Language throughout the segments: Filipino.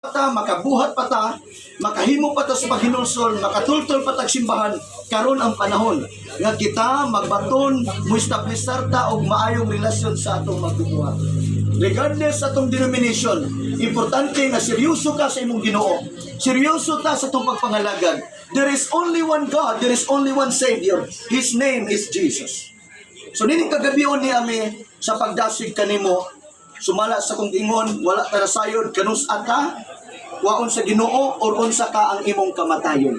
ta, makabuhat pa ta, makahimo pa ta sa paghinulsol, makatultol pa ta og simbahan, karon ang panahon nga kita magbaton, mo establisar ta og maayong relasyon sa atong magbubuhat. Regardless sa atong denomination, importante nga seryoso ka sa imong Ginoo. Seryoso ta sa atong pagpangalagad. There is only one God, there is only one Savior. His name is Jesus. So nining kagabion ni ami sa pagdasig kanimo sumala sa kong ingon wala tara sayod kanus ata waon sa Ginoo or unsa ka ang imong kamatayon.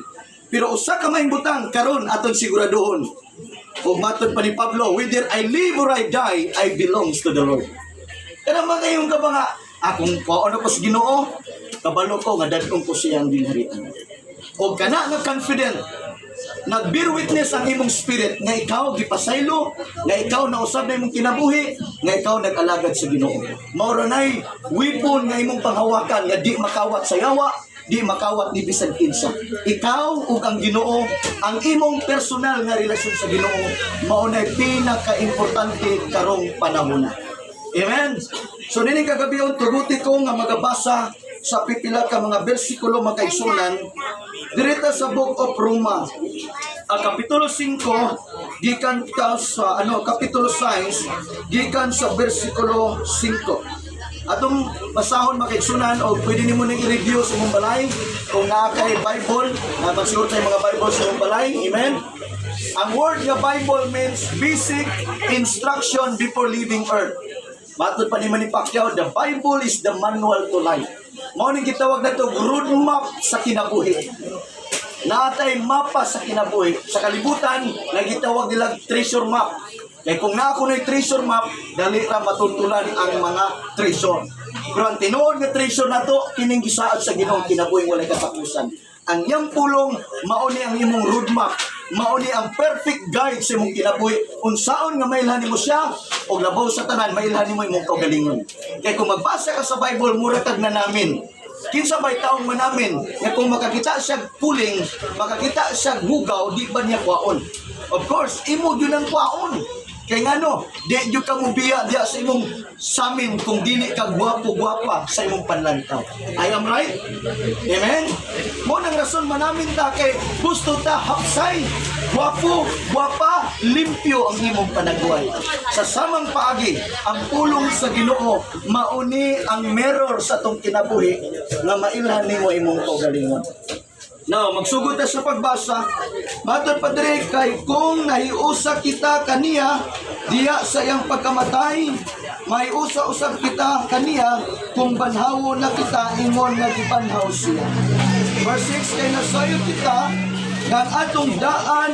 Pero usa ka may butang karon aton siguraduhon. Ug matod pa ni Pablo, whether I live or I die, I belongs to the Lord. Kana mga yung ka nga, akong kuwaon ako sa Ginoo, kabalo ko nga dadong ko siyang ginharian. O kana nga confident, nag-bear witness ang imong spirit nga ikaw gipasaylo, nga ikaw na usab na imong kinabuhi, nga ikaw nag-alagad sa Ginoo. Mao nay weapon nga imong panghawakan nga di makawat sa yawa, di makawat ni bisan kinsa. Ikaw ug ang Ginoo, ang imong personal nga relasyon sa Ginoo mao nay pinaka-importante karong panahon. Amen. So nini kagabi tuguti ko nga magabasa sa pipila ka mga bersikulo makaigsunan direta sa Book of Roma. Ang kapitulo 5 gikan ka sa ano kapitulo 6 gikan sa bersikulo 5 atong basahon makaigsunan o pwede nimo ning i-review sa imong balay. Kung naa kay Bible na magsuot tay mga Bible sa imong balay. Amen? Ang word nga Bible means basic instruction before leaving earth. Matod pa ni Manny Pacquiao, the Bible is the manual to life. Mao ning gitawag na to roadmap sa kinabuhi. Natay mapa sa kinabuhi. Sa kalibutan, nagitawag nila treasure map. Kaya kung na ako treasure map, dali ra matutunan ang mga treasure. Pero ang tinuod nga treasure na to, kining gisaad sa Ginoong kinabuhi walay katapusan. Ang iyang pulong, mauni ang imong roadmap, mauni ang perfect guide sa imong kinabuhi. Unsaon nga mailhan nimo siya, o labaw sa tanan, mailhan nimo imong kaugalingon. Kaya kung magbasa ka sa Bible, muratag na namin, Kinsa may taong manamin nga kung makakita siya puling, makakita siya hugaw, di ba niya kwaon? Of course, imo yun ang kwaon. Kaya nga no, di yun ka mo biya diya sa imong samin kung dili ka gwapo-gwapa sa imong panlantaw. I am right? Amen? Mo nang rason manamin ta kay gusto ta hapsay, gwapo, gwapa, limpyo ang imong panagway. Sa samang paagi, ang pulong sa Ginoo mauni ang mirror sa tong kinabuhi nga mailhan nimo imong kaugalingon. Now, magsugod na sa pagbasa. Matod pa dire kay kung nahiusa kita kaniya diya sa iyang pagkamatay, maiusa usab kita kaniya kung banhawo na kita ingon nga gibanhaw siya. Verse 6 kay nasayo kita ang atong daan